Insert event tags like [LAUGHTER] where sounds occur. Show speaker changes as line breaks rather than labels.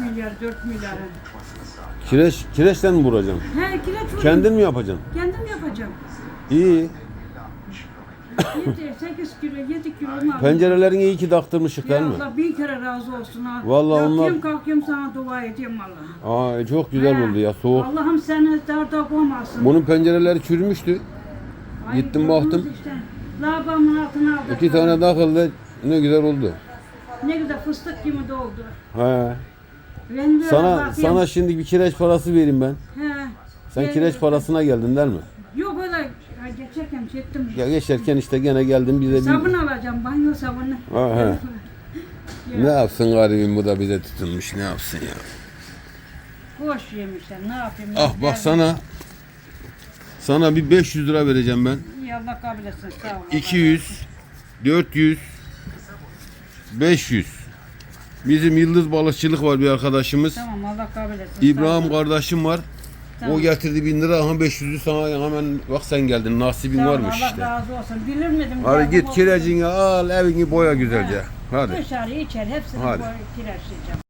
milyar, 4 milyar.
Kireç, kireçten mi vuracaksın?
He kireç vurayım.
Kendin mi yapacaksın?
Kendim yapacağım.
İyi.
7, 8 kilo, 7 kilo mu
Pencerelerini iyi ki taktırmışık değil
Ya
mi?
Allah bin kere razı olsun ha.
Vallahi
Yatıyorum,
onlar-
kalkıyorum sana dua ediyorum Allah.
Aa çok güzel oldu ya soğuk.
Allah'ım seni darda koymasın.
Bunun pencereleri çürümüştü.
Ay,
gittim
gördünüz
baktım.
Işte. Lavabonun altına aldık.
İki tane takıldı. Ne güzel oldu.
Ne güzel fıstık gibi doldu.
He.
Böyle
Sana
bakayım.
sana şimdi bir kireç parası vereyim ben.
He.
Sen
Gel-
kireç parasına geldin değil mi?
Yok öyle ha, geçerken çektim.
Ya geçerken işte gene geldin bize bir...
Sabun alacağım, banyo sabunu.
Ha, he. [LAUGHS] Ne yapsın garibim bu da bize tutunmuş ne yapsın ya.
Boş yemişler, ne yapayım?
Ah bak sana sana bir 500 lira vereceğim ben.
İyi Allah kabul etsin, sağ ol.
200 400 500 Bizim Yıldız Balıkçılık var bir arkadaşımız.
Tamam Allah kabul etsin.
İbrahim
ol.
kardeşim var.
Tamam.
O getirdi 1000 lira. Aha 500'ü sana hemen bak sen geldin. Nasibin
ol,
varmış
Allah
işte.
razı olsun. Bilir miydim?
Hadi git kirecini al evini boya güzelce. Hadi.
Dışarı içer hepsini
Hadi.
kireçleyeceğim.